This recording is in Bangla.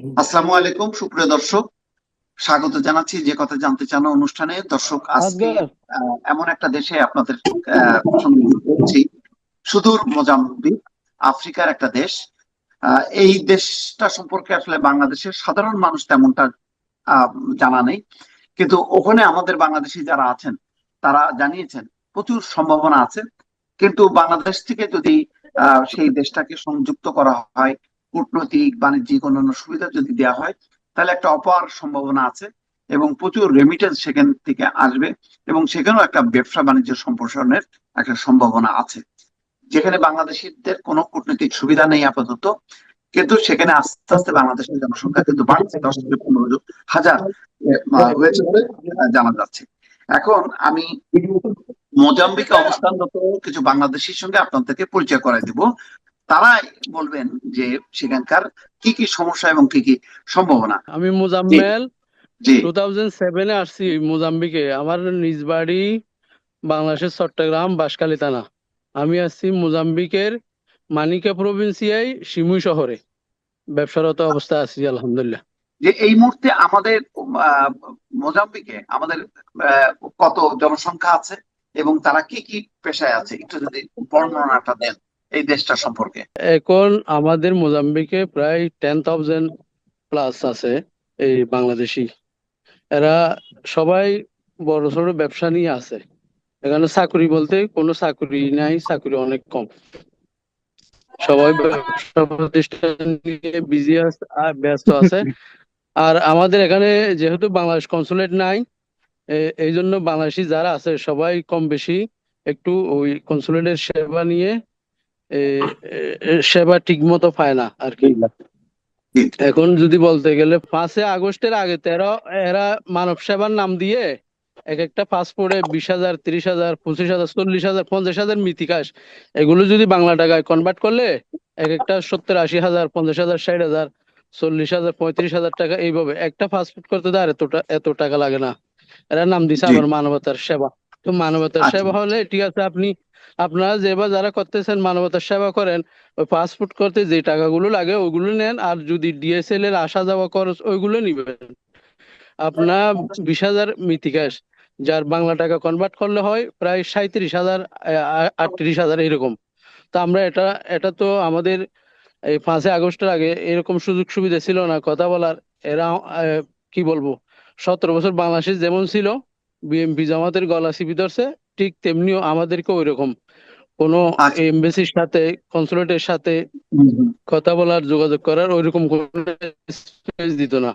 আসসালামু আলাইকুম সুপ্রিয় দর্শক। স্বাগত জানাচ্ছি যে কথা জানতে চান অনুষ্ঠানে। দর্শক আজকে এমন একটা দেশে আপনাদের সঙ্গে যুক্ত সুদূর মোজাম্বিক আফ্রিকার একটা দেশ। এই দেশটা সম্পর্কে আসলে বাংলাদেশের সাধারণ মানুষ তেমনটা আহ, জানা নেই। কিন্তু ওখানে আমাদের বাংলাদেশি যারা আছেন তারা জানিয়েছেন প্রচুর সম্ভাবনা আছে। কিন্তু বাংলাদেশ থেকে যদি আহ, সেই দেশটাকে সংযুক্ত করা হয় কূটনৈতিক, বাণিজ্যিক অন্যান্য সুবিধা যদি দেওয়া হয়, তাহলে একটা অপার সম্ভাবনা আছে এবং প্রচুর রেমিটেন্স সেখান থেকে আসবে এবং সেখানেও একটা ব্যবসা বাণিজ্য সম্প্রসারণের একটা সম্ভাবনা আছে। যেখানে বাংলাদেশিদের কোনো কূটনৈতিক সুবিধা নেই আপাতত, কিন্তু সেখানে আস্তে আস্তে বাংলাদেশের জনসংখ্যা কিন্তু বাড়ছে, দশ থেকে পনেরো হাজার হয়েছে বলে জানা যাচ্ছে। এখন আমি মোজাম্বিকে অবস্থানরত কিছু বাংলাদেশির সঙ্গে আপনাদেরকে পরিচয় করাই দিব। তারা বলবেন যে সেখানকার কি কি সমস্যা এবং কি কি সম্ভাবনা। আমি মোজাম্মেল টু থাউজেন্ড সেভেনে আসছি মোজাম্বিকে। আমার নিজ বাড়ি বাংলাদেশের চট্টগ্রাম বাঁশখালী থানা। আমি আসছি মোজাম্বিকের মানিকা প্রভিন্সিয়ায় সিমুই শহরে। ব্যবসারত অবস্থায় আছি আলহামদুলিল্লাহ। যে এই মুহূর্তে আমাদের মোজাম্বিকে আমাদের কত জনসংখ্যা আছে এবং তারা কি কি পেশায় আছে? একটু যদি বর্ণনাটা দেন। এই দেশটা সম্পর্কে? এখন আমাদের মোজাম্বিকে প্রায় টেন থাউজেন্ড প্লাস আছে এই বাংলাদেশি। এরা সবাই বড় সড়ো ব্যবসা নিয়ে আছে। এখানে চাকরি বলতে কোনো চাকরি নাই, চাকরি অনেক কম। সবাই ব্যবসা প্রতিষ্ঠান নিয়ে বিজি আছে আর ব্যস্ত আছে। আর আমাদের এখানে যেহেতু বাংলাদেশ কনসুলেট নাই এই জন্য বাংলাদেশি যারা আছে সবাই কম বেশি একটু ওই কনসুলেটের সেবা নিয়ে সেবা ঠিক মতো পায় না আর কি। এখন যদি বলতে গেলে পাঁচই আগস্টের আগে তেরো এরা মানব সেবার নাম দিয়ে এক একটা পাসপোর্টে বিশ হাজার তিরিশ হাজার পঁচিশ হাজার চল্লিশ হাজার পঞ্চাশ হাজার মিতিকাশ এগুলো যদি বাংলা টাকায় কনভার্ট করলে এক একটা সত্তর আশি হাজার পঞ্চাশ হাজার ষাট হাজার চল্লিশ হাজার পঁয়ত্রিশ হাজার টাকা এইভাবে। একটা পাসপোর্ট করতে তো আর এতটা এত টাকা লাগে না। এরা নাম দিছে জি। আবার মানবতার সেবা। তো মানবতার আচ্ছা। সেবা হলে ঠিক আছে আপনি আপনারা যেবা যারা করতেছেন মানবতার সেবা করেন ওই পাসপোর্ট করতে যে টাকাগুলো লাগে ওগুলো নেন আর যদি ডিএসএল এর আসা যাওয়া খরচ ওইগুলো নিবেন। আপনার বিশ হাজার মিতিকাশ যার বাংলা টাকা কনভার্ট করলে হয় প্রায় সাঁইত্রিশ হাজার আটত্রিশ হাজার এরকম। তো আমরা এটা এটা তো আমাদের এই পাঁচই আগস্টের আগে এরকম সুযোগ সুবিধা ছিল না কথা বলার এরা কি বলব সতেরো বছর বাংলাদেশ যেমন ছিল বিএমপি জামাতের গলা চিপি ধরছে ঠিক তেমনিও আমাদেরকে ওই রকম কোনো আচ্ছা। এমবেসির সাথে কনসুলেটের সাথে কথা বলার যোগাযোগ করার ওইরকম কোনো স্পেস দিত না।